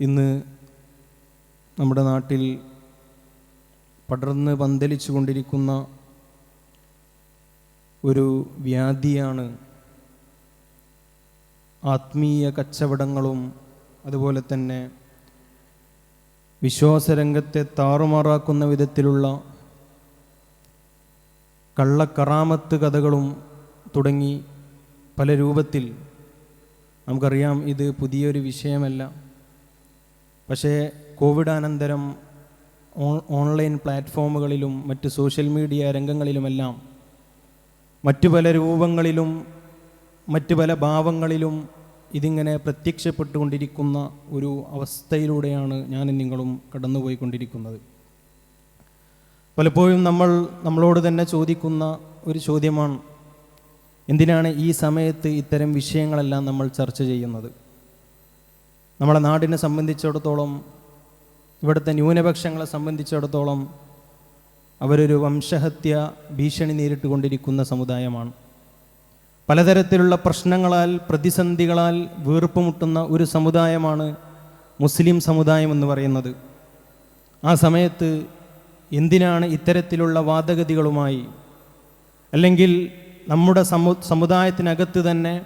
ഇന്ന് നമ്മുടെ നാട്ടിൽ പടർന്ന് പന്തലിച്ചു കൊണ്ടിരിക്കുന്ന ഒരു വ്യാധിയാണ് ആത്മീയ കച്ചവടങ്ങളും അതുപോലെ തന്നെ വിശ്വാസരംഗത്തെ താറുമാറാക്കുന്ന വിധത്തിലുള്ള കള്ളക്കറാമത്ത് കഥകളും തുടങ്ങി പല രൂപത്തിൽ നമുക്കറിയാം ഇത് പുതിയൊരു വിഷയമല്ല. പക്ഷേ കോവിഡ് അനന്തരം ഓൺലൈൻ പ്ലാറ്റ്ഫോമുകളിലും മറ്റ് സോഷ്യൽ മീഡിയ രംഗങ്ങളിലുമെല്ലാം മറ്റു പല രൂപങ്ങളിലും മറ്റു പല ഭാവങ്ങളിലും ഇതിങ്ങനെ പ്രത്യക്ഷപ്പെട്ടുകൊണ്ടിരിക്കുന്ന ഒരു അവസ്ഥയിലൂടെയാണ് ഞാൻ നിങ്ങളും കടന്നുപോയിക്കൊണ്ടിരിക്കുന്നത്. പലപ്പോഴും നമ്മൾ നമ്മളോട് തന്നെ ചോദിക്കുന്ന ഒരു ചോദ്യമാണ് എന്തിനാണ് ഈ സമയത്ത് ഇത്തരം വിഷയങ്ങളെല്ലാം നമ്മൾ ചർച്ച ചെയ്യുന്നത്? നമ്മളെ നാടിനെ സംബന്ധിച്ചിടത്തോളം ഇവിടുത്തെ ന്യൂനപക്ഷങ്ങളെ സംബന്ധിച്ചിടത്തോളം അവരൊരു വംശഹത്യ ഭീഷണി നേരിട്ടുകൊണ്ടിരിക്കുന്ന സമുദായമാണ്. പലതരത്തിലുള്ള പ്രശ്നങ്ങളാൽ പ്രതിസന്ധികളാൽ വീർപ്പുമുട്ടുന്ന ഒരു സമുദായമാണ് മുസ്ലിം സമുദായം എന്ന് പറയുന്നത്. ആ സമയത്ത് എന്തിനാണ് ഇത്തരത്തിലുള്ള വാദഗതികളുമായി? അല്ലെങ്കിൽ നമ്മുടെ സമു സമുദായത്തിനകത്ത് തന്നെ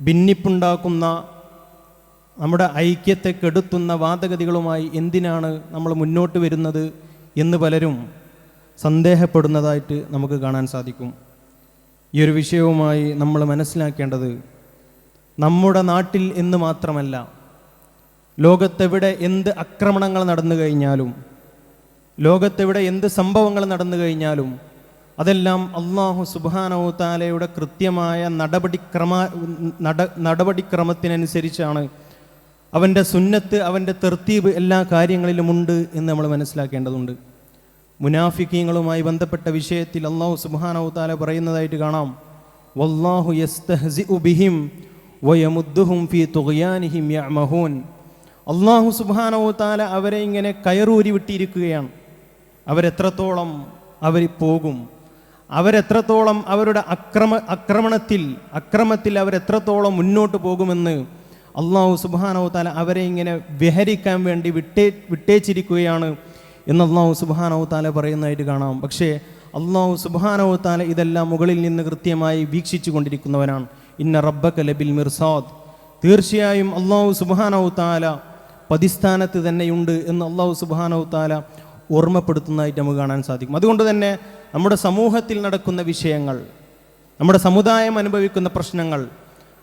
ഭിന്നിപ്പുണ്ടാക്കുന്ന നമ്മുടെ ഐക്യത്തെ കെടുത്തുന്ന വാദഗതികളുമായി എന്തിനാണ് നമ്മൾ മുന്നോട്ട് വരുന്നത് എന്ന് പലരും സന്ദേഹപ്പെടുന്നതായിട്ട് നമുക്ക് കാണാൻ സാധിക്കും. ഈ ഒരു വിഷയവുമായി നമ്മൾ മനസ്സിലാക്കേണ്ടത് നമ്മുടെ നാട്ടിൽ എന്ന് മാത്രമല്ല ലോകത്തെവിടെ എന്ത് ആക്രമണങ്ങൾ നടന്നു കഴിഞ്ഞാലും ലോകത്തെവിടെ എന്ത് സംഭവങ്ങൾ നടന്നു കഴിഞ്ഞാലും അതെല്ലാം അള്ളാഹു സുബാനോ താലയുടെ കൃത്യമായ നടപടിക്രമ നട നടപടിക്രമത്തിനനുസരിച്ചാണ് അവന്റെ സുന്നത്ത് അവന്റെ തെർത്തീബ് എല്ലാ കാര്യങ്ങളിലുമുണ്ട് എന്ന് നമ്മൾ മനസ്സിലാക്കേണ്ടതുണ്ട്. മുനാഫിക്കീങ്ങളുമായി ബന്ധപ്പെട്ട വിഷയത്തിൽ അള്ളാഹു സുബാനവുത്താല താല പറയുന്നതായിട്ട് കാണാം. വല്ലാഹു യസ്തഹ്സിഉ ബിഹിം വയമുദ്ദുഹും ഫീ അള്ളാഹു സുബാനവുത്താല താല അവരെ ഇങ്ങനെ കയറൂരി വിട്ടിരിക്കുകയാണ്. അവരെത്രത്തോളം അവർ പോകും? അവരെത്രത്തോളം അവരുടെ അക്രമ അക്രമണത്തിൽ അക്രമത്തിൽ അവരെത്രത്തോളം മുന്നോട്ട് പോകുമെന്ന് അള്ളാഹു സുബാനോ താല അവരെ ഇങ്ങനെ വിഹരിക്കാൻ വേണ്ടി വിട്ടേ വിട്ടേച്ചിരിക്കുകയാണ് എന്ന് അള്ളാഹു സുബാനോ താല പറയുന്നതായിട്ട് കാണാം. പക്ഷേ അള്ളാഹു സുബാനോ താല ഇതെല്ലാം മുകളിൽ നിന്ന് കൃത്യമായി വീക്ഷിച്ചു കൊണ്ടിരിക്കുന്നവനാണ് ഇന്ന റബ്ബക്ക ലബിൽ മിർസാദ്. തീർച്ചയായും അള്ളാഹു സുബാനോ താല പതിസ്ഥാനത്ത് തന്നെയുണ്ട് എന്ന് അള്ളാഹു സുബാനോ താല ഓർമ്മപ്പെടുത്തുന്നതായിട്ട് നമുക്ക് കാണാൻ സാധിക്കും. അതുകൊണ്ട് തന്നെ നമ്മുടെ സമൂഹത്തിൽ നടക്കുന്ന വിഷയങ്ങൾ നമ്മുടെ സമുദായം അനുഭവിക്കുന്ന പ്രശ്നങ്ങൾ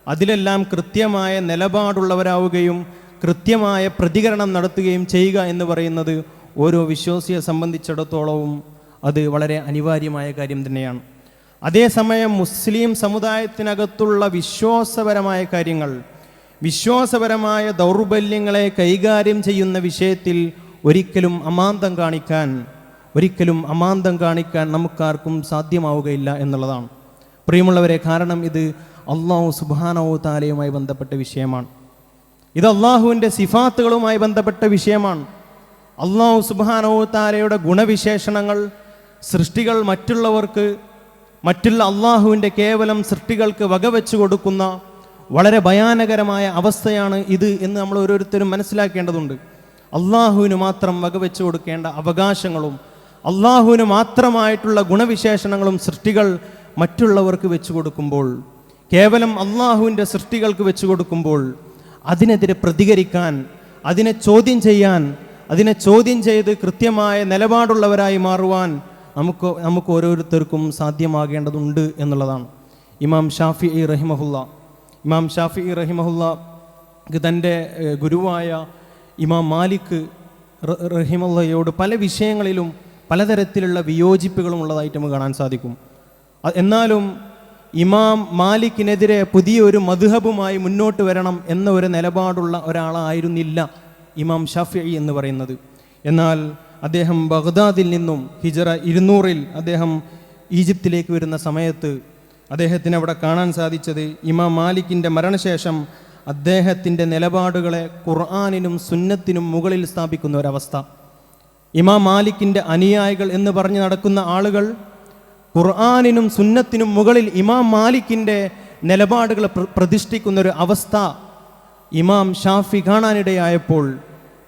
അതിലെല്ലാം കൃത്യമായ നിലപാടുള്ളവരാവുകയും കൃത്യമായ പ്രതികരണം നടത്തുകയും ചെയ്യുക എന്ന് പറയുന്നത് ഓരോ വിശ്വാസിയെ സംബന്ധിച്ചിടത്തോളവും അത് വളരെ അനിവാര്യമായ കാര്യം തന്നെയാണ്. അതേസമയം മുസ്ലിം സമുദായത്തിനകത്തുള്ള വിശ്വാസപരമായ കാര്യങ്ങൾ വിശ്വാസപരമായ ദൗർബല്യങ്ങളെ കൈകാര്യം ചെയ്യുന്ന വിഷയത്തിൽ ഒരിക്കലും അമാന്തം കാണിക്കാൻ ഒരിക്കലും അമാന്തം കാണിക്കാൻ നമുക്കാർക്കും സാധ്യമാവുകയില്ല എന്നുള്ളതാണ്. പ്രിയമുള്ളവരെ കാരണം ഇത് അള്ളാഹു സുബാനോ താലയുമായി ബന്ധപ്പെട്ട വിഷയമാണ്. ഇത് അള്ളാഹുവിന്റെ സിഫാത്തുകളുമായി ബന്ധപ്പെട്ട വിഷയമാണ്. അള്ളാഹു സുബാനോ താലയുടെ ഗുണവിശേഷണങ്ങൾ സൃഷ്ടികൾ മറ്റുള്ളവർക്ക് മറ്റുള്ള അള്ളാഹുവിന്റെ കേവലം സൃഷ്ടികൾക്ക് വകവെച്ചു കൊടുക്കുന്ന വളരെ ഭയാനകരമായ അവസ്ഥയാണ് ഇത് എന്ന് നമ്മൾ ഓരോരുത്തരും മനസ്സിലാക്കേണ്ടതുണ്ട്. അള്ളാഹുവിന് മാത്രം വകവെച്ചു കൊടുക്കേണ്ട അവകാശങ്ങളും അള്ളാഹുവിന് മാത്രമായിട്ടുള്ള ഗുണവിശേഷണങ്ങളും സൃഷ്ടികൾ മറ്റുള്ളവർക്ക് വെച്ചു കൊടുക്കുമ്പോൾ കേവലം അള്ളാഹുവിന്റെ സൃഷ്ടികൾക്ക് വെച്ചു കൊടുക്കുമ്പോൾ അതിനെതിരെ പ്രതികരിക്കാൻ അതിനെ ചോദ്യം ചെയ്യാൻ അതിനെ ചോദ്യം ചെയ്ത് കൃത്യമായ നിലപാടുള്ളവരായി മാറുവാൻ നമുക്ക് നമുക്ക് ഓരോരുത്തർക്കും സാധ്യമാകേണ്ടതുണ്ട് എന്നുള്ളതാണ്. ഇമാം ഷാഫി ഇ റഹിമഹുല്ല. ഇമാം ഷാഫി ഇ റഹിമഹുല്ല തന്റെ ഗുരുവായ ഇമാം മാലിക് റഹിമുള്ളയോട് പല വിഷയങ്ങളിലും പലതരത്തിലുള്ള വിയോജിപ്പുകളും ഉള്ളതായിട്ട് നമുക്ക് കാണാൻ സാധിക്കും. എന്നാലും ഇമാം മാലിക്കിനെതിരെ പുതിയൊരു മധുഹബുമായി മുന്നോട്ട് വരണം എന്ന ഒരു നിലപാടുള്ള ഒരാളായിരുന്നില്ല ഇമാം ഷഫി എന്ന് പറയുന്നത്. എന്നാൽ അദ്ദേഹം ബഗ്ദാദിൽ നിന്നും ഹിജറ ഇരുന്നൂറിൽ അദ്ദേഹം ഈജിപ്തിലേക്ക് വരുന്ന സമയത്ത് അദ്ദേഹത്തിന് അവിടെ കാണാൻ സാധിച്ചത് ഇമാം മാലിക്കിന്റെ മരണശേഷം അദ്ദേഹത്തിന്റെ നിലപാടുകളെ ഖുർആാനിനും സുന്നത്തിനും മുകളിൽ സ്ഥാപിക്കുന്ന ഒരവസ്ഥ. ഇമാം മാലിക്കിന്റെ അനുയായികൾ എന്ന് പറഞ്ഞ് നടക്കുന്ന ആളുകൾ ഖുർആാനിനും സുന്നത്തിനും മുകളിൽ ഇമാം മാലിക്കിന്റെ നിലപാടുകൾ പ്ര- പ്രതിഷ്ഠിക്കുന്ന ഒരു അവസ്ഥ ഇമാം ഷാഫി കാണാനിടയായപ്പോൾ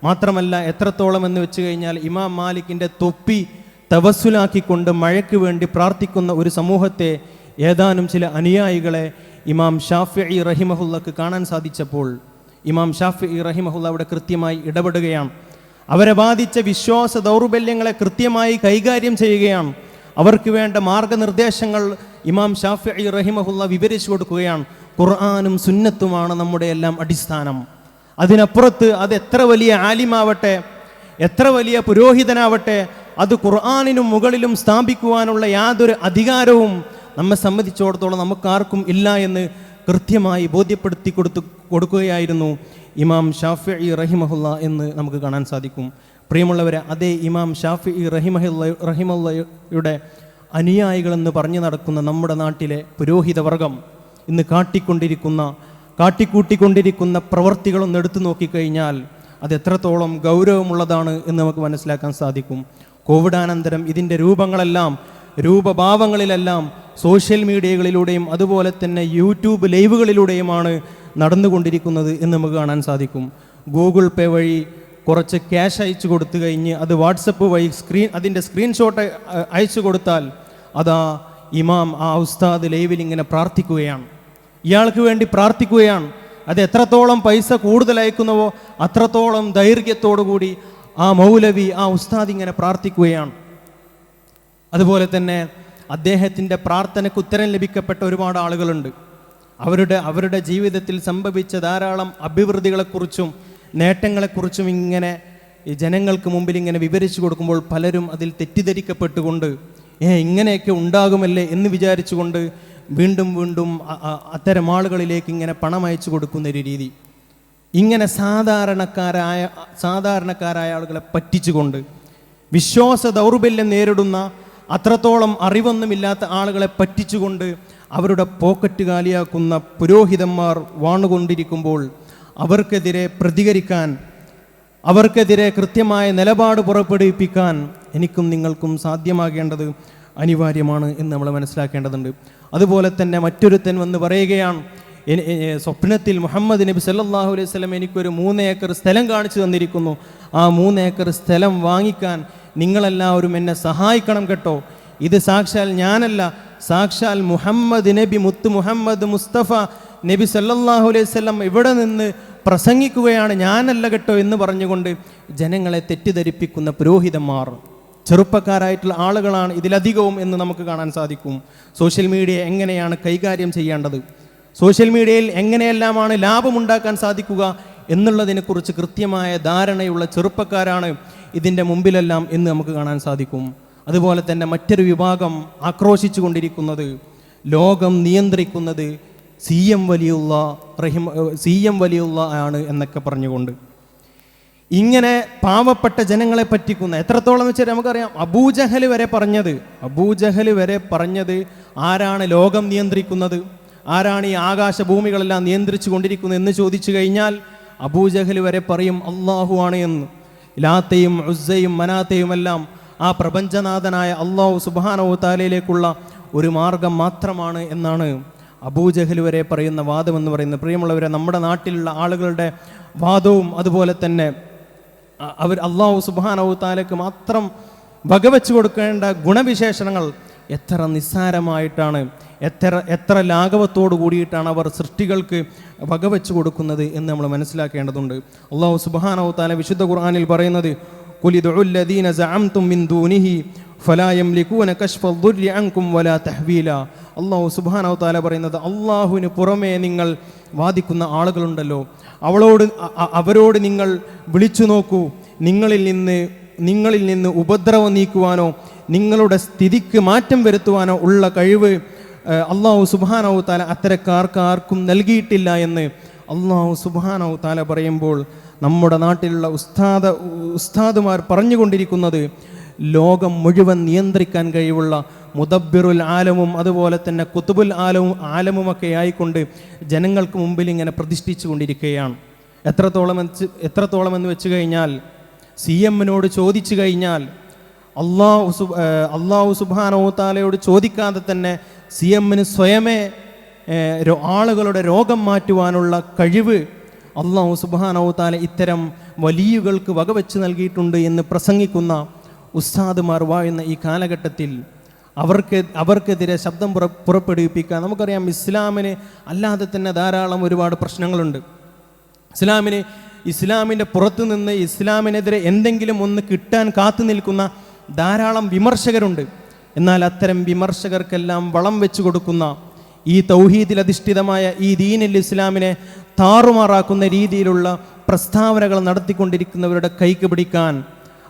മാത്രമല്ല എത്രത്തോളം എന്ന് വെച്ച് കഴിഞ്ഞാൽ ഇമാം മാലിക്കിന്റെ തൊപ്പി തവസ്സുലാക്കിക്കൊണ്ട് മഴയ്ക്ക് വേണ്ടി പ്രാർത്ഥിക്കുന്ന ഒരു സമൂഹത്തെ ഏതാനും ചില അനുയായികളെ ഇമാം ഷാഫി ഇ റഹിമഹുല്ലക്ക് കാണാൻ സാധിച്ചപ്പോൾ ഇമാം ഷാഫി ഇ റഹിമഹുല്ല അവിടെ കൃത്യമായി ഇടപെടുകയാണ്. അവരെ ബാധിച്ച വിശ്വാസ ദൗർബല്യങ്ങളെ കൃത്യമായി കൈകാര്യം ചെയ്യുകയാണ്. അവർക്ക് വേണ്ട മാർഗനിർദ്ദേശങ്ങൾ ഇമാം ഷാഫി റഹിമഹുല്ല വിവരിച്ചു കൊടുക്കുകയാണ്. ഖുർആാനും സുന്നത്തുമാണ് നമ്മുടെ എല്ലാം അടിസ്ഥാനം. അതിനപ്പുറത്ത് അത് എത്ര വലിയ ആലിമാവട്ടെ എത്ര വലിയ പുരോഹിതനാവട്ടെ അത് ഖുർആാനിനും മുകളിലും സ്ഥാപിക്കുവാനുള്ള യാതൊരു അധികാരവും നമ്മെ സംബന്ധിച്ചിടത്തോളം നമുക്കാർക്കും ഇല്ല എന്ന് കൃത്യമായി ബോധ്യപ്പെടുത്തി കൊടുത്തു കൊടുക്കുകയായിരുന്നു ഇമാം ഷാഫി റഹിമഹുല്ല എന്ന് നമുക്ക് കാണാൻ സാധിക്കും. പ്രിയമുള്ളവരെ അതേ ഇമാം ഷാഫി റഹിമഹുല്ല റഹിമുള്ളയുടെ അനുയായികളെന്ന് പറഞ്ഞു നടക്കുന്ന നമ്മുടെ നാട്ടിലെ പുരോഹിതവർഗം ഇന്ന് കാട്ടിക്കൊണ്ടിരിക്കുന്ന കാട്ടിക്കൂട്ടിക്കൊണ്ടിരിക്കുന്ന പ്രവർത്തികളൊന്ന് എടുത്തു നോക്കിക്കഴിഞ്ഞാൽ അത് എത്രത്തോളം ഗൗരവമുള്ളതാണ് എന്ന് നമുക്ക് മനസ്സിലാക്കാൻ സാധിക്കും. കോവിഡാനന്തരം ഇതിന്റെ രൂപങ്ങളെല്ലാം രൂപഭാവങ്ങളിലെല്ലാം സോഷ്യൽ മീഡിയകളിലൂടെയും അതുപോലെ തന്നെ യൂട്യൂബ് ലൈവുകളിലൂടെയുമാണ് നടന്നുകൊണ്ടിരിക്കുന്നത് എന്ന് നമുക്ക് കാണാൻ സാധിക്കും. ഗൂഗിൾ പേ വഴി കുറച്ച് ക്യാഷ് അയച്ചു കൊടുത്തു കഴിഞ്ഞ് അത് വാട്സപ്പ് വഴി സ്ക്രീൻ അതിന്റെ സ്ക്രീൻഷോട്ട് അയച്ചു കൊടുത്താൽ അതാ ഇമാം ആ ഉസ്താദ് ലൈവിൽ ഇങ്ങനെ പ്രാർത്ഥിക്കുകയാണ്. ഇയാൾക്ക് വേണ്ടി പ്രാർത്ഥിക്കുകയാണ്. അത് എത്രത്തോളം പൈസ കൂടുതൽ അയക്കുന്നുവോ അത്രത്തോളം ദൈർഘ്യത്തോടു കൂടി ആ മൗലവി ആ ഉസ്താദ് ഇങ്ങനെ പ്രാർത്ഥിക്കുകയാണ്. അതുപോലെ തന്നെ അദ്ദേഹത്തിന്റെ പ്രാർത്ഥനയ്ക്ക് ഉത്തരം ലഭിക്കപ്പെട്ട ഒരുപാട് ആളുകളുണ്ട്. അവരുടെ അവരുടെ ജീവിതത്തിൽ സംഭവിച്ച ധാരാളം അഭിവൃദ്ധികളെക്കുറിച്ചും നേട്ടങ്ങളെക്കുറിച്ചും ഇങ്ങനെ ഈ ജനങ്ങൾക്ക് മുമ്പിൽ ഇങ്ങനെ വിവരിച്ചു കൊടുക്കുമ്പോൾ പലരും അതിൽ തെറ്റിദ്ധരിക്കപ്പെട്ടുകൊണ്ട് ഏ ഇങ്ങനെയൊക്കെ ഉണ്ടാകുമല്ലേ? എന്ന് വിചാരിച്ചുകൊണ്ട് വീണ്ടും വീണ്ടും അത്തരം ആളുകളിലേക്ക് ഇങ്ങനെ പണം അയച്ചു കൊടുക്കുന്ന ഒരു രീതി. ഇങ്ങനെ സാധാരണക്കാരായ സാധാരണക്കാരായ ആളുകളെ പറ്റിച്ചുകൊണ്ട് വിശ്വാസ ദൗർബല്യം നേരിടുന്ന അത്രത്തോളം അറിവൊന്നുമില്ലാത്ത ആളുകളെ പറ്റിച്ചുകൊണ്ട് അവരുടെ പോക്കറ്റ് കാലിയാക്കുന്ന പുരോഹിതന്മാർ വാണുകൊണ്ടിരിക്കുമ്പോൾ അവർക്കെതിരെ പ്രതികരിക്കാൻ അവർക്കെതിരെ കൃത്യമായ നിലപാട് പുറപ്പെടുവിപ്പിക്കാൻ എനിക്കും നിങ്ങൾക്കും സാധ്യമാകേണ്ടത് അനിവാര്യമാണ് എന്ന് നമ്മൾ മനസ്സിലാക്കേണ്ടതുണ്ട്. അതുപോലെ തന്നെ മറ്റൊരുത്തൻ വന്ന് പറയുകയാണ് സ്വപ്നത്തിൽ മുഹമ്മദ് നബി സല്ലാഹു അലൈഹി സ്വലം എനിക്കൊരു മൂന്ന് ഏക്കർ സ്ഥലം കാണിച്ചു തന്നിരിക്കുന്നു. ആ മൂന്ന് ഏക്കർ സ്ഥലം വാങ്ങിക്കാൻ നിങ്ങളെല്ലാവരും എന്നെ സഹായിക്കണം കേട്ടോ. ഇത് സാക്ഷാൽ ഞാനല്ല. സാക്ഷാൽ മുഹമ്മദ് നബി മുത്ത് മുഹമ്മദ് മുസ്തഫ നബി സല്ലാഹു അലൈഹി സ്വലം ഇവിടെ നിന്ന് പ്രസംഗിക്കുകയാണ് ഞാനല്ല കേട്ടോ എന്ന് പറഞ്ഞുകൊണ്ട് ജനങ്ങളെ തെറ്റിദ്ധരിപ്പിക്കുന്ന പുരോഹിതന്മാർ ചെറുപ്പക്കാരായിട്ടുള്ള ആളുകളാണ് ഇതിലധികവും എന്ന് നമുക്ക് കാണാൻ സാധിക്കും. സോഷ്യൽ മീഡിയ എങ്ങനെയാണ് കൈകാര്യം ചെയ്യേണ്ടത്? സോഷ്യൽ മീഡിയയിൽ എങ്ങനെയെല്ലാമാണ് ലാഭമുണ്ടാക്കാൻ സാധിക്കുക എന്നുള്ളതിനെക്കുറിച്ച് കൃത്യമായ ധാരണയുള്ള ചെറുപ്പക്കാരാണ് ഇതിന്റെ മുമ്പിലെല്ലാം എന്ന് നമുക്ക് കാണാൻ സാധിക്കും. അതുപോലെ തന്നെ മറ്റൊരു വിഭാഗം ആക്രോശിച്ചു കൊണ്ടിരിക്കുന്നത് ലോകം നിയന്ത്രിക്കുന്നത് സി എം വലിയുള്ള റഹിം സി എം വലിയുള്ള ആണ് എന്നൊക്കെ പറഞ്ഞുകൊണ്ട്. ഇങ്ങനെ പാവപ്പെട്ട ജനങ്ങളെ പറ്റിക്കുന്ന എത്രത്തോളം വെച്ചാൽ നമുക്കറിയാം അബൂജഹൽ വരെ പറഞ്ഞത് അബൂജഹൽ വരെ പറഞ്ഞത് ആരാണ് ലോകം നിയന്ത്രിക്കുന്നത് ആരാണ് ഈ ആകാശ ഭൂമികളെല്ലാം നിയന്ത്രിച്ചു കൊണ്ടിരിക്കുന്നത് എന്ന് ചോദിച്ചു കഴിഞ്ഞാൽ അബൂജഹൽ വരെ പറയും അള്ളാഹു ആണ് എന്ന്. ലാത്തയും ഉസ്സയും മനാത്തയും എല്ലാം ആ പ്രപഞ്ചനാഥനായ അള്ളാഹു സുബാനോ താലയിലേക്കുള്ള ഒരു മാർഗം മാത്രമാണ് എന്നാണ് അബൂജഹൽ വരെ പറയുന്ന വാദം എന്ന് പറയുന്നത് പ്രിയമുള്ളവരെ നമ്മുടെ നാട്ടിലുള്ള ആളുകളുടെ വാദവും അതുപോലെ തന്നെ അവർ അള്ളാഹു സുബാനവു താലക്ക് മാത്രം വകവെച്ചു കൊടുക്കേണ്ട ഗുണവിശേഷണങ്ങൾ എത്ര നിസ്സാരമായിട്ടാണ് എത്ര എത്ര ലാഘവത്തോടു കൂടിയിട്ടാണ് അവർ സൃഷ്ടികൾക്ക് വകവെച്ചു കൊടുക്കുന്നത് എന്ന് നമ്മൾ മനസ്സിലാക്കേണ്ടതുണ്ട്. അള്ളാഹു സുബാനവു താല വിശുദ്ധ ഖുർആാനിൽ പറയുന്നത് കുലിദുല്ലദീന മിൻ ദൂനിഹി ഫലാ ലിഖൂന അങ്കും വലാ തഹ്വീല. അള്ളാഹു സുബ്ഹാനഹു തആല പറയുന്നത് അള്ളാഹുവിന് പുറമേ നിങ്ങൾ വാദിക്കുന്ന ആളുകളുണ്ടല്ലോ. അവളോട് അവരോട് നിങ്ങൾ വിളിച്ചു നോക്കൂ. നിങ്ങളിൽ നിന്ന് നിങ്ങളിൽ നിന്ന് ഉപദ്രവം നീക്കുവാനോ നിങ്ങളുടെ സ്ഥിതിക്ക് മാറ്റം വരുത്തുവാനോ ഉള്ള കഴിവ് അള്ളാഹു സുബ്ഹാനഹു താല അത്തരക്കാർക്ക് ആർക്കും നൽകിയിട്ടില്ല എന്ന് അള്ളാഹു സുബ്ഹാനഹു താല പറയുമ്പോൾ നമ്മുടെ നാട്ടിലുള്ള ഉസ്താദ ഉസ്താദുമാർ പറഞ്ഞുകൊണ്ടിരിക്കുന്നത് ലോകം മുഴുവൻ നിയന്ത്രിക്കാൻ കഴിവുള്ള മുദബ്ബിറുൽ ആലമും അതുപോലെ തന്നെ കുത്തുബുൽ ആലവും ആലമുമൊക്കെ ആയിക്കൊണ്ട് ജനങ്ങൾക്ക് മുമ്പിൽ ഇങ്ങനെ പ്രതിഷ്ഠിച്ചു കൊണ്ടിരിക്കുകയാണ്. എത്രത്തോളം എത്രത്തോളം എന്ന് വെച്ച് കഴിഞ്ഞാൽ സി എമ്മിനോട് ചോദിച്ചു കഴിഞ്ഞാൽ അള്ളാഹു സു ഏഹ് അള്ളാഹു സുബാനോ താലയോട് ചോദിക്കാതെ തന്നെ സി എമ്മിന് സ്വയമേ ആളുകളുടെ രോഗം മാറ്റുവാനുള്ള കഴിവ് അള്ളാഹു സുബാനോത്താല താല ഇത്തരം വലിയുകൾക്ക് വകവെച്ച് നൽകിയിട്ടുണ്ട് എന്ന് പ്രസംഗിക്കുന്ന ഉസ്താദുമാർ വാഴുന്ന ഈ കാലഘട്ടത്തിൽ അവർക്ക് അവർക്കെതിരെ ശബ്ദം പുറ പുറപ്പെടുവിപ്പിക്കുക നമുക്കറിയാം ഇസ്ലാമിന് അല്ലാതെ തന്നെ ധാരാളം ഒരുപാട് പ്രശ്നങ്ങളുണ്ട്. ഇസ്ലാമിന് ഇസ്ലാമിന്റെ പുറത്തു നിന്ന് ഇസ്ലാമിനെതിരെ എന്തെങ്കിലും ഒന്ന് കിട്ടാൻ കാത്തു നിൽക്കുന്ന ധാരാളം വിമർശകരുണ്ട്. എന്നാൽ അത്തരം വിമർശകർക്കെല്ലാം വളം വെച്ചു കൊടുക്കുന്ന ഈ തൗഹീദിൽ അധിഷ്ഠിതമായ ഈ ദീനിൽ ഇസ്ലാമിനെ താറുമാറാക്കുന്ന രീതിയിലുള്ള പ്രസ്താവനകൾ നടത്തിക്കൊണ്ടിരിക്കുന്നവരുടെ കൈക്ക് പിടിക്കാൻ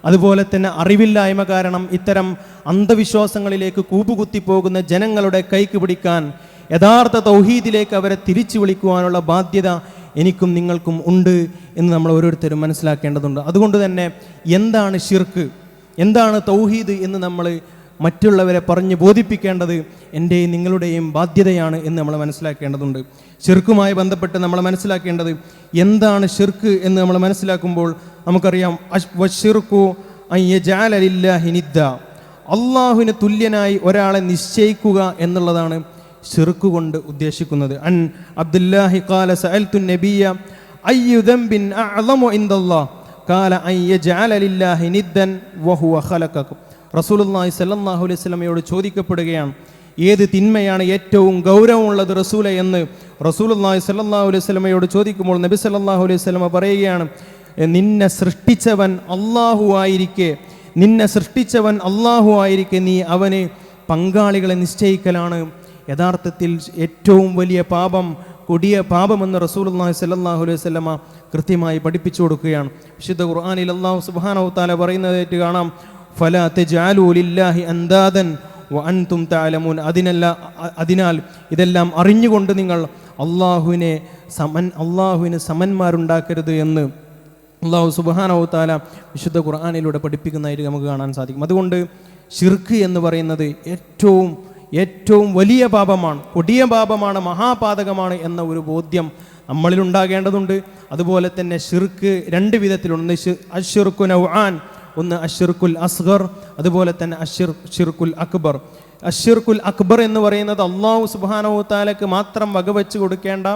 അതുപോലെ തന്നെ അറിവില്ലായ്മ കാരണം ഇത്തരം അന്ധവിശ്വാസങ്ങളിലേക്ക് കൂപ്പുകുത്തി പോകുന്ന ജനങ്ങളുടെ കൈക്ക് പിടിക്കാൻ യഥാർത്ഥ തൗഹീദിലേക്ക് അവരെ തിരിച്ചു വിളിക്കുവാനുള്ള ബാധ്യത എനിക്കും നിങ്ങൾക്കും ഉണ്ട് എന്ന് നമ്മൾ ഓരോരുത്തരും മനസ്സിലാക്കേണ്ടതുണ്ട്. അതുകൊണ്ട് തന്നെ എന്താണ് ഷിർക്ക് എന്താണ് തൗഹീദ് എന്ന് നമ്മൾ മറ്റുള്ളവരെ പറഞ്ഞ് ബോധിപ്പിക്കേണ്ടത് എന്റെയും നിങ്ങളുടെയും ബാധ്യതയാണ് എന്ന് നമ്മൾ മനസ്സിലാക്കേണ്ടതുണ്ട്. ഷിർക്കുമായി ബന്ധപ്പെട്ട് നമ്മൾ മനസ്സിലാക്കേണ്ടത് എന്താണ് ഷിർക്ക് എന്ന് നമ്മൾ മനസ്സിലാക്കുമ്പോൾ നമുക്കറിയാം അഷ് വഷിർക്കു അയ്യജാലില്ലാഹി നിദ്ദ. അള്ളാഹുവിന് തുല്യനായി ഒരാളെ നിശ്ചയിക്കുക എന്നുള്ളതാണ് ഷിർക്ക് കൊണ്ട് ഉദ്ദേശിക്കുന്നത്. അൻ അബ്ദുല്ലാഹി കാല സഅൽതു നബിയ അയ്യുദംബിൻ അഅളമു ഇൻദല്ലാഹ്? കാല അൻ യജഅല ലില്ലാഹി നിദ്ദൻ വഹുവ ഖലഖക്കും റസൂലുള്ളാഹി സല്ലാഹു അലൈഹി വസല്ലമയോട് ചോദിക്കപ്പെടുകയാണ് ഏത് തിന്മയാണ് ഏറ്റവും ഗൗരവമുള്ളത് റസൂല എന്ന്? റസൂലുള്ളാഹി സല്ലാഹു അലൈഹി വസല്ലമയോട് ചോദിക്കുമ്പോൾ നബി സല്ലാഹു അലൈഹി വസല്ലമ പറയുകയാണ് നിന്നെ സൃഷ്ടിച്ചവൻ അള്ളാഹു ആയിരിക്കെ. നിന്നെ സൃഷ്ടിച്ചവൻ അള്ളാഹു ആയിരിക്കെ. നീ അവന് പങ്കാളികളെ നിശ്ചയിക്കലാണ്. യഥാർത്ഥത്തിൽ ഏറ്റവും വലിയ പാപം കൊടിയ പാപമെന്ന് റസൂലുള്ളാഹി സല്ലാഹു അലൈഹി വസല്ലമ കൃത്യമായി പഠിപ്പിച്ചു കൊടുക്കുകയാണ്. വിശുദ്ധ ഖുർആാനിൽ അള്ളാഹു സുബ്ഹാനഹു താല പറയുന്നതായിട്ട് കാണാം ഫലാ തജാലു ലില്ലാഹി അന്താദൻ അൻതും തഅലമൂൻ. അതിനല്ല അതിനാൽ ഇതെല്ലാം അറിഞ്ഞുകൊണ്ട് നിങ്ങൾ അള്ളാഹുവിനെ സമൻ അള്ളാഹുവിന് സമന്മാരുണ്ടാക്കരുത് എന്ന് അള്ളാഹു സുബാനോ താല വിശുദ്ധ ഖുർആാനിലൂടെ പഠിപ്പിക്കുന്നതായിട്ട് നമുക്ക് കാണാൻ സാധിക്കും. അതുകൊണ്ട് ഷിർക്ക് എന്ന് പറയുന്നത് ഏറ്റവും ഏറ്റവും വലിയ പാപമാണ് കൊടിയ പാപമാണ് മഹാപാതകമാണ് എന്ന ഒരു ബോധ്യം നമ്മളിൽ ഉണ്ടാകേണ്ടതുണ്ട് അതുപോലെ തന്നെ ഷിർക്ക് രണ്ട് വിധത്തിലുണ്ട്. അഷിർക്കു നൗആൻ ഒന്ന് അഷിർക്കുൽ അസ്ഗർ അതുപോലെ തന്നെ അഷിർ ഷിർക്കുൽ അക്ബർ. അഷിർക്കുൽ അക്ബർ എന്ന് പറയുന്നത് അള്ളാഹു സുബാനവു താലക്ക് മാത്രം വകവെച്ച് കൊടുക്കേണ്ട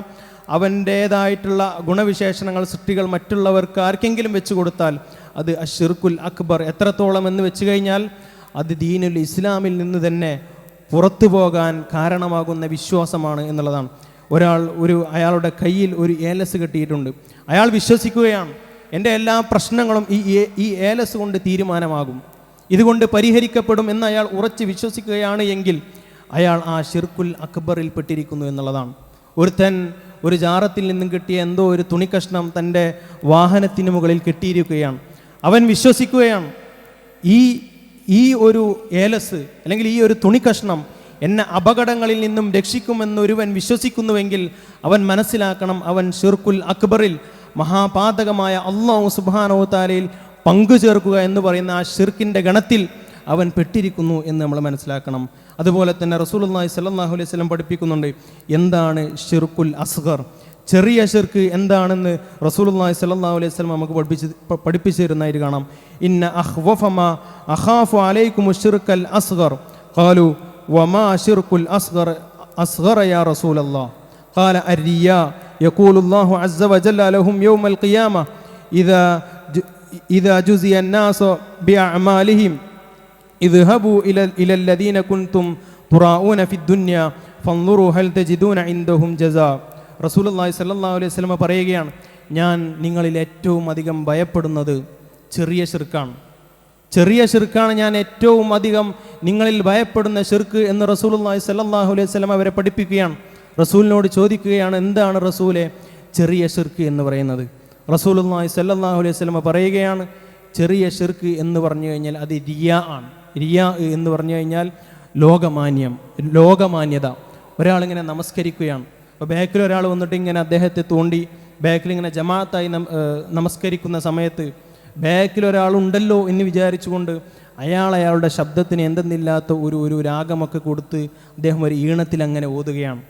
അവന്റേതായിട്ടുള്ള ഗുണവിശേഷണങ്ങൾ സൃഷ്ടികൾ മറ്റുള്ളവർക്ക് ആർക്കെങ്കിലും വെച്ച് കൊടുത്താൽ അത് അഷിർക്കുൽ അക്ബർ എത്രത്തോളം എന്ന് വെച്ച് കഴിഞ്ഞാൽ അത് ദീനുൽ ഇസ്ലാമിൽ നിന്ന് തന്നെ പുറത്തു പോകാൻ കാരണമാകുന്ന വിശ്വാസമാണ് എന്നുള്ളതാണ്. ഒരാൾ ഒരു അയാളുടെ കയ്യിൽ ഒരു ഏലസ് കെട്ടിയിട്ടുണ്ട്. അയാൾ വിശ്വസിക്കുകയാണ് എന്റെ എല്ലാ പ്രശ്നങ്ങളും ഈ ഈ ഏലസ് കൊണ്ട് തീരുമാനമാകും. ഇതുകൊണ്ട് പരിഹരിക്കപ്പെടും എന്ന് അയാൾ ഉറച്ച് വിശ്വസിക്കുകയാണ് എങ്കിൽ അയാൾ ആ ഷിർക്കുൽ അക്ബറിൽ പെട്ടിരിക്കുന്നു എന്നുള്ളതാണ്. ഒരുത്തൻ ഒരു ജാറത്തിൽ നിന്നും കിട്ടിയ എന്തോ ഒരു തുണിക്കഷ്ണം തന്റെ വാഹനത്തിന് മുകളിൽ കെട്ടിയിരിക്കുകയാണ്. അവൻ വിശ്വസിക്കുകയാണ് ഈ ഈ ഒരു ഏലസ് അല്ലെങ്കിൽ ഈ ഒരു തുണിക്കഷ്ണം എന്നെ അപകടങ്ങളിൽ നിന്നും രക്ഷിക്കുമെന്ന് ഒരുവൻ വിശ്വസിക്കുന്നുവെങ്കിൽ അവൻ മനസ്സിലാക്കണം അവൻ ഷിർക്കുൽ അക്ബറിൽ മഹാപാതകമായ അള്ളാഹു സുബാനോ താലയിൽ പങ്കു ചേർക്കുക എന്ന് പറയുന്ന ആ ഷിർക്കിന്റെ ഗണത്തിൽ അവൻ പെട്ടിരിക്കുന്നു എന്ന് നമ്മൾ മനസ്സിലാക്കണം. അതുപോലെ തന്നെ റസൂലുള്ളാഹി സ്വല്ലല്ലാഹു അലൈഹി വസല്ലം പഠിപ്പിക്കുന്നുണ്ട് എന്താണ് ഷിർക്കുൽ അസ്ഗർ? ചെറിയ ഷിർക്ക് എന്താണെന്ന് റസൂലുള്ളാഹി സ്വല്ലല്ലാഹു അലൈഹി വസല്ലം നമുക്ക് പഠിപ്പിച്ച് പഠിപ്പിച്ചു തരുന്നതായിട്ട് കാണാം. ഇന്ന അഹ്വഫമ അഖാഫു അലൈക്കും ഷിർക്കൽ അസ്ഗർ. ഖാലു വമാ ഷിർക്കുൽ അസ്ഗർ അസ്ഗർ യാ റസൂലല്ലാഹ്. قال الرياء يقول الله عز وجل لهم يوم القيامة إذا ج- إذا جزي الناس بأعمالهم اذهبوا إلى إلى الذين كنتم تراؤون في الدنيا فانظروا هل تجدون عندهم جزاء റസൂൽ അള്ളാഹി സല്ലല്ലാഹു അലൈഹി വസല്ലമ പറയുകയാണ് ഞാൻ നിങ്ങളിൽ ഏറ്റവും അധികം ഭയപ്പെടുന്നത് ചെറിയ ഷിർക്കാണ് ചെറിയ ഷിർക്കാണ് ഞാൻ ഏറ്റവും അധികം നിങ്ങളിൽ ഭയപ്പെടുന്ന ഷിർക്ക് എന്ന് റസൂലുള്ളാഹി സല്ലല്ലാഹു അലൈഹി വസല്ലമ അവരെ പഠിപ്പിക്കുകയാണ് റസൂലിനോട് ചോദിക്കുകയാണ് എന്താണ് റസൂലെ ചെറിയ ഷിർക്ക് എന്ന് പറയുന്നത്? റസൂലുള്ളാഹി സല്ലല്ലാഹു അലൈഹി വസല്ലമ പറയുകയാണ് ചെറിയ ഷിർക്ക് എന്ന് പറഞ്ഞു കഴിഞ്ഞാൽ അത് റിയാ ആണ്. റിയാ എന്ന് പറഞ്ഞു കഴിഞ്ഞാൽ ലോകമാന്യം ലോകമാന്യത. ഒരാളിങ്ങനെ നമസ്കരിക്കുകയാണ്. അപ്പോൾ ബാക്കിൽ ഒരാൾ വന്നിട്ട് ഇങ്ങനെ അദ്ദേഹത്തെ തോണ്ടി ബാക്കിൽ ഇങ്ങനെ ജമാഅത്തായി നമസ്കരിക്കുന്ന സമയത്ത് ബാക്കിൽ ഒരാളുണ്ടല്ലോ എന്ന് വിചാരിച്ചുകൊണ്ട് അയാൾ അയാളുടെ ശബ്ദത്തിന് എന്തെന്നില്ലാത്ത ഒരു ഒരു രാഗമൊക്കെ കൊടുത്ത് അദ്ദേഹം ഒരു ഈണത്തിൽ അങ്ങനെ ഓതുകയാണ്.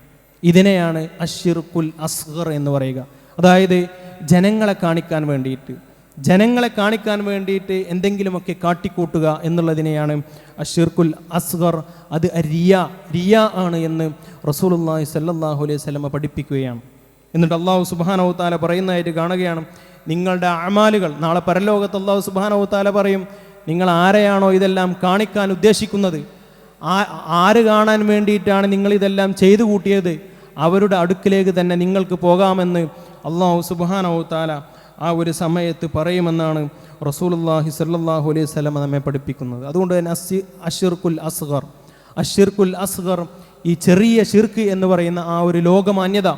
ഇതിനെയാണ് അഷിർക്കുൽ അസ്ഹർ എന്ന് പറയുക. അതായത് ജനങ്ങളെ കാണിക്കാൻ വേണ്ടിയിട്ട്. ജനങ്ങളെ കാണിക്കാൻ വേണ്ടിയിട്ട് എന്തെങ്കിലുമൊക്കെ കാട്ടിക്കൂട്ടുക എന്നുള്ളതിനെയാണ് അഷിർക്കുൽ അസ്ഹർ അത് റിയ റിയ ആണ് എന്ന് റസൂലുല്ലാഹി സല്ലാഹു അലൈഹി സ്വലമ പഠിപ്പിക്കുകയാണ്. എന്നിട്ട് അള്ളാഹു സുബാനവു താല പറയുന്നതായിട്ട് കാണുകയാണ് നിങ്ങളുടെ അമാലുകൾ നാളെ പരലോകത്ത് അള്ളാഹു സുബാനവു താല പറയും നിങ്ങൾ ആരെയാണോ ഇതെല്ലാം കാണിക്കാൻ ഉദ്ദേശിക്കുന്നത്? ആ- ആര് കാണാൻ വേണ്ടിയിട്ടാണ് നിങ്ങൾ ഇതെല്ലാം ചെയ്തു കൂട്ടിയത്? അവരുടെ അടുക്കിലേക്ക് തന്നെ നിങ്ങൾക്ക് പോകാമെന്ന് അള്ളാഹു സുബാനവു താല ആ ഒരു സമയത്ത് പറയുമെന്നാണ് റസൂലുള്ളാഹി സല്ലാഹു അലൈഹി വസല്ലം നമ്മെ പഠിപ്പിക്കുന്നത്. അതുകൊണ്ട് തന്നെ അസി അഷിർക്കുൽ അസ്ഗർ. അഷിർക്കുൽ അസ്ഗർ ഈ ചെറിയ ഷിർക്ക് എന്ന് പറയുന്ന ആ ഒരു ലോകമാന്യത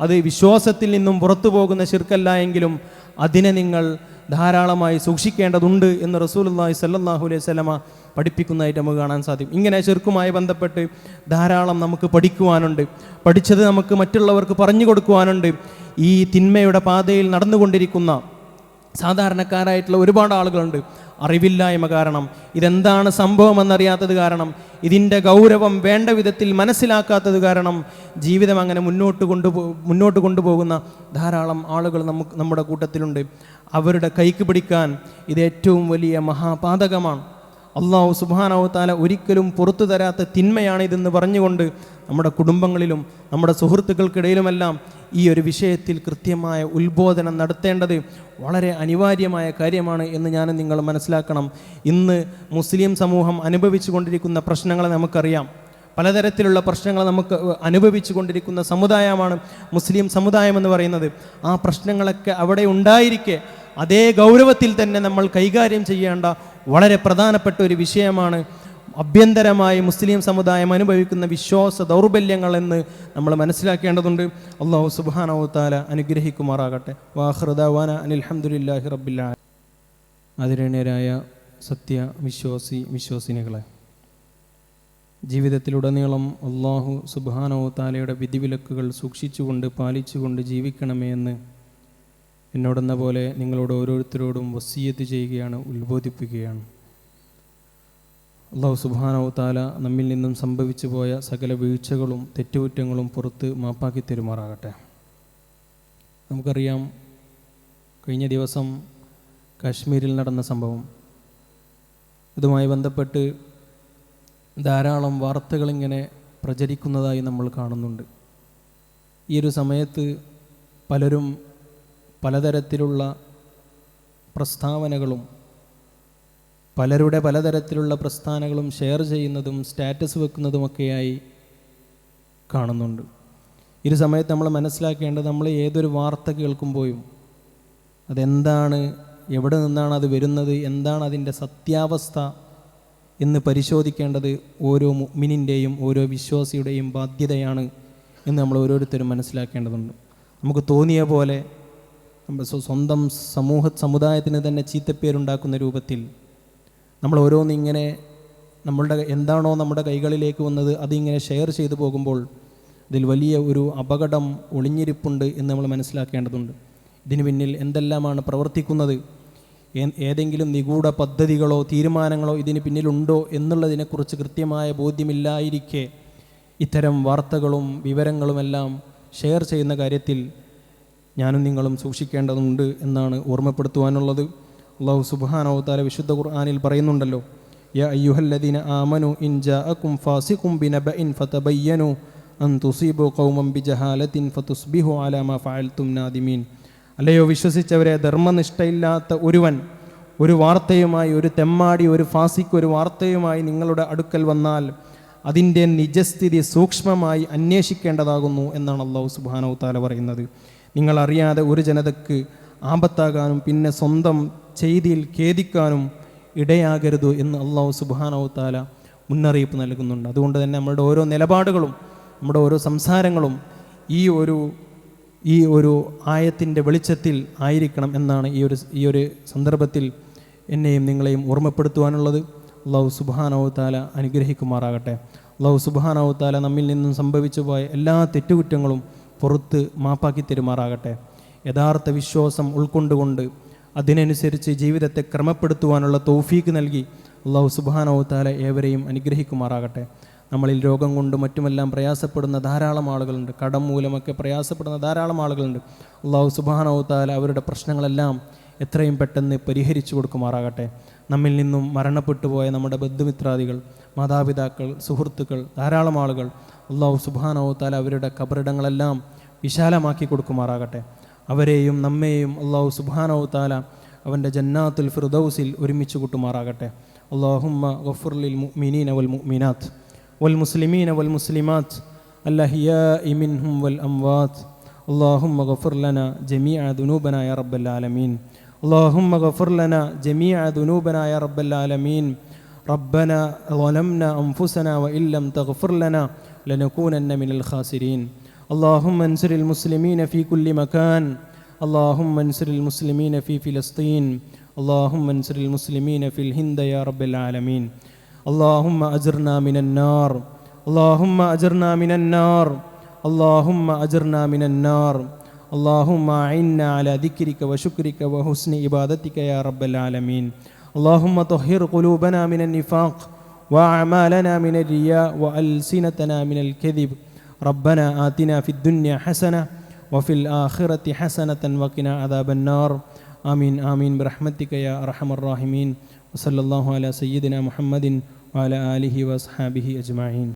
അത് വിശ്വാസത്തിൽ നിന്നും പുറത്തു പോകുന്ന ഷിർക്കല്ല എങ്കിലും അതിനെ നിങ്ങൾ ധാരാളമായി സൂക്ഷിക്കേണ്ടതുണ്ട് എന്ന് റസൂലുള്ളാഹി സല്ലാഹു അലൈഹി വസല്ലമ പഠിപ്പിക്കുന്നതായിട്ട് നമുക്ക് കാണാൻ സാധിക്കും. ഇങ്ങനെ ചെറുക്കുമായി ബന്ധപ്പെട്ട് ധാരാളം നമുക്ക് പഠിക്കുവാനുണ്ട്. പഠിച്ചത് നമുക്ക് മറ്റുള്ളവർക്ക് പറഞ്ഞു കൊടുക്കുവാനുണ്ട്. ഈ തിന്മയുടെ പാതയിൽ നടന്നുകൊണ്ടിരിക്കുന്ന സാധാരണക്കാരായിട്ടുള്ള ഒരുപാട് ആളുകളുണ്ട്. അറിവില്ലായ്മ കാരണം. ഇതെന്താണ് സംഭവം എന്നറിയാത്തത് കാരണം. ഇതിന്റെ ഗൗരവം വേണ്ട വിധത്തിൽ മനസ്സിലാക്കാത്തത് കാരണം. ജീവിതം അങ്ങനെ മുന്നോട്ട് കൊണ്ടുപോ മുന്നോട്ട് കൊണ്ടുപോകുന്ന ധാരാളം ആളുകൾ നമുക്ക് നമ്മുടെ കൂട്ടത്തിലുണ്ട്. അവരുടെ കൈക്ക് പിടിക്കാൻ ഇത് ഏറ്റവും വലിയ മഹാപാതകമാണ്. അള്ളാഹു താല ഒരിക്കലും പുറത്തു തരാത്ത തിന്മയാണ് ഇതെന്ന് പറഞ്ഞുകൊണ്ട് നമ്മുടെ കുടുംബങ്ങളിലും നമ്മുടെ സുഹൃത്തുക്കൾക്കിടയിലുമെല്ലാം ഈ ഒരു വിഷയത്തിൽ കൃത്യമായ ഉത്ബോധനം നടത്തേണ്ടത് വളരെ അനിവാര്യമായ കാര്യമാണ് എന്ന് ഞാൻ നിങ്ങൾ മനസ്സിലാക്കണം. ഇന്ന് മുസ്ലിം സമൂഹം അനുഭവിച്ചു കൊണ്ടിരിക്കുന്ന പ്രശ്നങ്ങളെ നമുക്കറിയാം. പലതരത്തിലുള്ള പ്രശ്നങ്ങൾ നമുക്ക് അനുഭവിച്ചു കൊണ്ടിരിക്കുന്ന സമുദായമാണ് മുസ്ലിം സമുദായം എന്ന് പറയുന്നത്. ആ പ്രശ്നങ്ങളൊക്കെ അവിടെ ഉണ്ടായിരിക്കെ അതേ ഗൗരവത്തിൽ തന്നെ നമ്മൾ കൈകാര്യം ചെയ്യേണ്ട വളരെ പ്രധാനപ്പെട്ട ഒരു വിഷയമാണ് അഭ്യന്തരമായി മുസ്ലിം സമുദായം അനുഭവിക്കുന്ന വിശ്വാസ ദൗർബല്യങ്ങൾ എന്ന് നമ്മൾ മനസ്സിലാക്കേണ്ടതുണ്ട്. അള്ളാഹു സുബാനവു താല അനുഗ്രഹിക്കുമാറാകട്ടെ. വാഹൃദാന അനിൽഹമുല്ലാഹി റബ്ബില്ല ആദരണീയരായ സത്യ വിശ്വാസി വിശ്വാസിനികളെ ജീവിതത്തിലുടനീളം അള്ളാഹു സുബാനോ താലയുടെ വിധിവിലക്കുകൾ സൂക്ഷിച്ചുകൊണ്ട് പാലിച്ചുകൊണ്ട് ജീവിക്കണമേ എന്ന് എന്നോടെന്ന പോലെ നിങ്ങളോട് ഓരോരുത്തരോടും വസീയത്ത് ചെയ്യുകയാണ് ഉത്ബോധിപ്പിക്കുകയാണ്. അള്ളാഹു സുബാനോ താല നമ്മിൽ നിന്നും സംഭവിച്ചു പോയ സകല വീഴ്ചകളും തെറ്റുകുറ്റങ്ങളും പുറത്ത് മാപ്പാക്കി തെരുമാറാകട്ടെ. നമുക്കറിയാം കഴിഞ്ഞ ദിവസം കാശ്മീരിൽ നടന്ന സംഭവം. ഇതുമായി ബന്ധപ്പെട്ട് ധാരാളം വാർത്തകളിങ്ങനെ പ്രചരിക്കുന്നതായി നമ്മൾ കാണുന്നുണ്ട്. ഈ ഒരു സമയത്ത് പലരും പലതരത്തിലുള്ള പ്രസ്താവനകളും പലരുടെ പലതരത്തിലുള്ള പ്രസ്ഥാനങ്ങളും ഷെയർ ചെയ്യുന്നതും സ്റ്റാറ്റസ് വെക്കുന്നതുമൊക്കെയായി കാണുന്നുണ്ട്. ഒരു സമയത്ത് നമ്മൾ മനസ്സിലാക്കേണ്ടത് നമ്മൾ ഏതൊരു വാർത്ത കേൾക്കുമ്പോഴും അതെന്താണ് എവിടെ നിന്നാണ് അത് വരുന്നത് എന്താണ് അതിന്റെ സത്യാവസ്ഥ എന്ന് പരിശോധിക്കേണ്ടത് ഓരോ മിനിന്റെയും ഓരോ വിശ്വാസിയുടെയും ബാധ്യതയാണ് എന്ന് നമ്മൾ ഓരോരുത്തരും മനസ്സിലാക്കേണ്ടതുണ്ട്. നമുക്ക് തോന്നിയ പോലെ സ്വന്തം സമൂഹ സമുദായത്തിന് തന്നെ ചീത്തപ്പേരുണ്ടാക്കുന്ന രൂപത്തിൽ നമ്മൾ ഓരോന്നിങ്ങനെ നമ്മളുടെ എന്താണോ നമ്മുടെ കൈകളിലേക്ക് വന്നത് അതിങ്ങനെ ഷെയർ ചെയ്തു പോകുമ്പോൾ ഇതിൽ വലിയ ഒരു അപകടം ഒളിഞ്ഞിരിപ്പുണ്ട് എന്ന് നമ്മൾ മനസ്സിലാക്കേണ്ടതുണ്ട്. ഇതിന് പിന്നിൽ എന്തെല്ലാമാണ് പ്രവർത്തിക്കുന്നത്? ഏതെങ്കിലും നിഗൂഢ പദ്ധതികളോ തീരുമാനങ്ങളോ ഇതിന് പിന്നിലുണ്ടോ എന്നുള്ളതിനെക്കുറിച്ച് കൃത്യമായ ബോധ്യമില്ലായിരിക്കെ ഇത്തരം വാർത്തകളും വിവരങ്ങളുമെല്ലാം ഷെയർ ചെയ്യുന്ന കാര്യത്തിൽ ഞാനും നിങ്ങളും സൂക്ഷിക്കേണ്ടതുണ്ട് എന്നാണ് ഓർമ്മപ്പെടുത്തുവാനുള്ളത്. അള്ളാഹു സുബ്ഹാനഹു താല വിശുദ്ധ ഖുർആാനിൽ പറയുന്നുണ്ടല്ലോ യ അയ്യുഹല്ലദീന ആമനു ഇൻ ഫാസിഖും ബിനബഇൻ ഫതബയ്യനു അൻ തുസീബു ഖൗമൻ ബിജഹാലത്തിൻ ഫതുസ്ബിഹു മാ ഫഅൽതും നാദിമീൻ. അല്ലയോ വിശ്വസിച്ചവരെ ധർമ്മനിഷ്ഠയില്ലാത്ത ഒരുവൻ ഒരു വാർത്തയുമായി ഒരു തെമ്മാടി ഒരു ഫാസിക്ക് ഒരു വാർത്തയുമായി നിങ്ങളുടെ അടുക്കൽ വന്നാൽ അതിന്റെ നിജസ്ഥിതി സൂക്ഷ്മമായി അന്വേഷിക്കേണ്ടതാകുന്നു എന്നാണ് അള്ളാഹു സുബാനോ താല പറയുന്നത്. നിങ്ങൾ അറിയാതെ ഒരു ജനതയ്ക്ക് ആപത്താകാനും പിന്നെ സ്വന്തം ചെയ്തിയിൽ ഖേദിക്കാനും ഇടയാകരുത് എന്ന് അള്ളാഹു സുബാനോ താല മുന്നറിയിപ്പ് നൽകുന്നുണ്ട്. അതുകൊണ്ട് തന്നെ നമ്മുടെ ഓരോ നിലപാടുകളും നമ്മുടെ ഓരോ സംസാരങ്ങളും ഈ ഒരു ഈ ഒരു ആയത്തിന്റെ വെളിച്ചത്തിൽ ആയിരിക്കണം എന്നാണ് ഈ ഒരു ഈ ഒരു സന്ദർഭത്തിൽ എന്നെയും നിങ്ങളെയും ഓർമ്മപ്പെടുത്തുവാനുള്ളത്. അള്ളാഹു സുബാനവു താല അനുഗ്രഹിക്കുമാറാകട്ടെ. അള്ളാഹു സുബാനവു താല നമ്മിൽ നിന്നും സംഭവിച്ചു പോയ എല്ലാ തെറ്റുകുറ്റങ്ങളും പുറത്ത് മാപ്പാക്കി തരുമാറാകട്ടെ. യഥാർത്ഥ വിശ്വാസം ഉൾക്കൊണ്ടുകൊണ്ട് അതിനനുസരിച്ച് ജീവിതത്തെ ക്രമപ്പെടുത്തുവാനുള്ള തൗഫീക്ക് നൽകി അള്ളാഹു സുബാനോത്താല താല ഏവരെയും അനുഗ്രഹിക്കുമാറാകട്ടെ. നമ്മളിൽ രോഗം കൊണ്ട് മറ്റുമെല്ലാം പ്രയാസപ്പെടുന്ന ധാരാളം ആളുകളുണ്ട്. കടം മൂലമൊക്കെ പ്രയാസപ്പെടുന്ന ധാരാളം ആളുകളുണ്ട്. അള്ളാഹു സുബാനോത്താല താല അവരുടെ പ്രശ്നങ്ങളെല്ലാം എത്രയും പെട്ടെന്ന് പരിഹരിച്ചു കൊടുക്കുമാറാകട്ടെ. നമ്മിൽ നിന്നും മരണപ്പെട്ടുപോയ നമ്മുടെ ബന്ധുമിത്രാദികൾ മാതാപിതാക്കൾ സുഹൃത്തുക്കൾ ധാരാളം ആളുകൾ അള്ളാഹു സുബാനോത്താല താല അവരുടെ കബറിടങ്ങളെല്ലാം വിശാലമാക്കി കൊടുക്കുമാറാകട്ടെ. അവരെയും നമ്മെയും അള്ളാഹു സുബാനോ താല അവൻ്റെ ജന്നാത്തുൽ ഫിർദൌസിൽ ഒരുമിച്ച് കൂട്ടുമാറാകട്ടെ അള്ളാഹുമ്മ ഗഫുർലിൽ മുഅ്മിനീന വൽ മുഅ്മിനാത്ത് വൽ മുസ്ലിമീന വൽ മുസ്ലിമാത്ത് الأحياء منهم والأموات اللهم غفر لنا جميع ذنوبنا يا رب العالمين اللهم غفر لنا جميع ذنوبنا يا رب العالمين ربنا ظلمنا أنفسنا وإن لم تغفر لنا لنكونن من الخاسرين اللهم انصر المسلمين في كل مكان. اللهم انصر المسلمين في فلسطين. اللهم انصر المسلمين في الهند يا رب العالمين. اللهم أجرنا من النار. اللهم أجرنا من النار. اللهم أجرنا من النار. اللهم أعنا على ذكرك وشكرك وحسن عبادتك يا رب العالمين. اللهم طهر قلوبنا من النفاق وأعمالنا من الرياء وألسنتنا من الكذب. ربنا آتنا في الدنيا حسنة وفي الآخرة حسنة وقنا عذاب النار. آمين آمين. برحمتك يا أرحم الراحمين. وصلى الله على سيدنا محمد وعلى آله وأصحابه أجمعين.